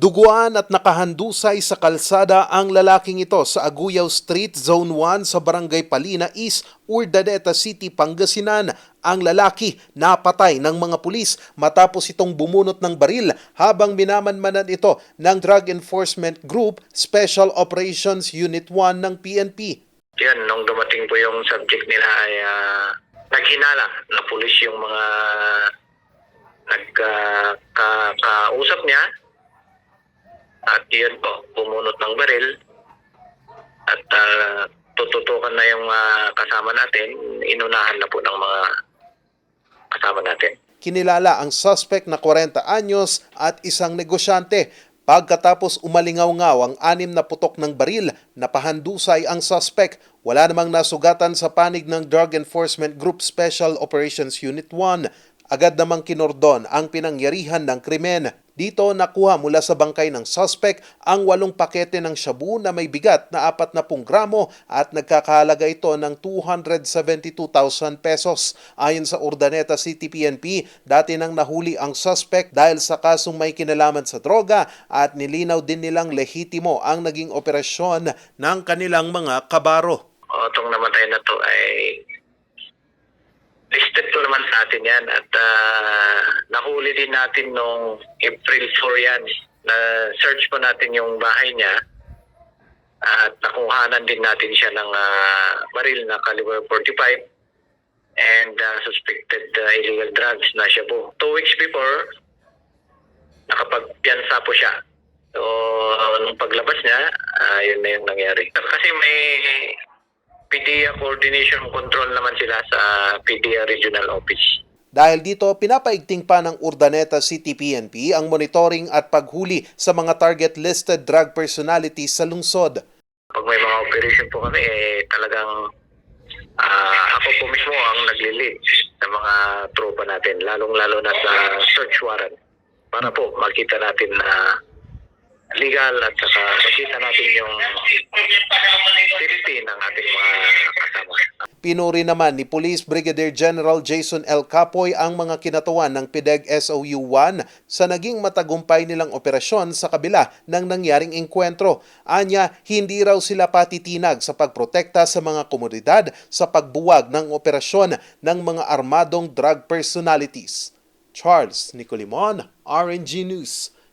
Duguan at nakahandusay sa kalsada ang lalaking ito sa Aguyaw Street, Zone 1 sa Barangay Palina East, Urdaneta City, Pangasinan. Ang lalaki napatay ng mga pulis matapos itong bumunot ng baril habang minamanmanan ito ng Drug Enforcement Group Special Operations Unit 1 ng PNP. Yan, nung dumating po yung subject nila ay ah, naghinala na pulis yung mga nagkausap niya. At yun po, bumunot ng baril. At ah, tututukan na yung ah, kasama natin. Inunahan na po ng mga kasama natin. Kinilala ang suspect na 40 anyos at isang negosyante. Pagkatapos umalingaw-ngaw ang anim na putok ng baril, napahandusay ang suspect. Wala namang nasugatan sa panig ng Drug Enforcement Group Special Operations Unit 1. Agad namang kinordon ang pinangyarihan ng krimen. Dito nakuha mula sa bangkay ng suspect ang walong pakete ng shabu na may bigat na 40 gramo at nagkakahalaga ito ng 272,000 pesos. Ayon sa Urdaneta City PNP, dati nang nahuli ang suspect dahil sa kasong may kinalaman sa droga at nilinaw din nilang lehitimo ang naging operasyon ng kanilang mga kabaro. O, itong namatay na to ay listed ko naman sa atin yan at ah, nahuli din natin nung April 4 yan na search po natin yung bahay niya at nakuhanan din natin siya ng ah, baril na caliber 45 and ah, suspected ah, illegal drugs na siya po. Two weeks before, nakapagpiansa po siya. So, nung paglabas niya, ah, yun na yung nangyari. Kasi may PDEA Coordination Control naman sila sa PDEA Regional Office. Dahil dito, pinapaigting pa ng Urdaneta City PNP ang monitoring at paghuli sa mga target-listed drug personalities sa lungsod. Pag may mga operation po kami, eh, talagang ah, ako po mismo ang nagli-lead sa mga tropa natin, lalong-lalo na sa search warrant. Para po makita natin na legal at saka makita natin yung safety ng ating mga kasama. Pinuri naman ni Police Brigadier General Jason L. Capoy ang mga kinatuan ng PIDEG SOU-1 sa naging matagumpay nilang operasyon sa kabila ng nangyaring engkwentro. Anya, hindi raw sila patitinag sa pagprotekta sa mga komunidad sa pagbuwag ng operasyon ng mga armadong drug personalities. Charles Nicolimon, RNG News.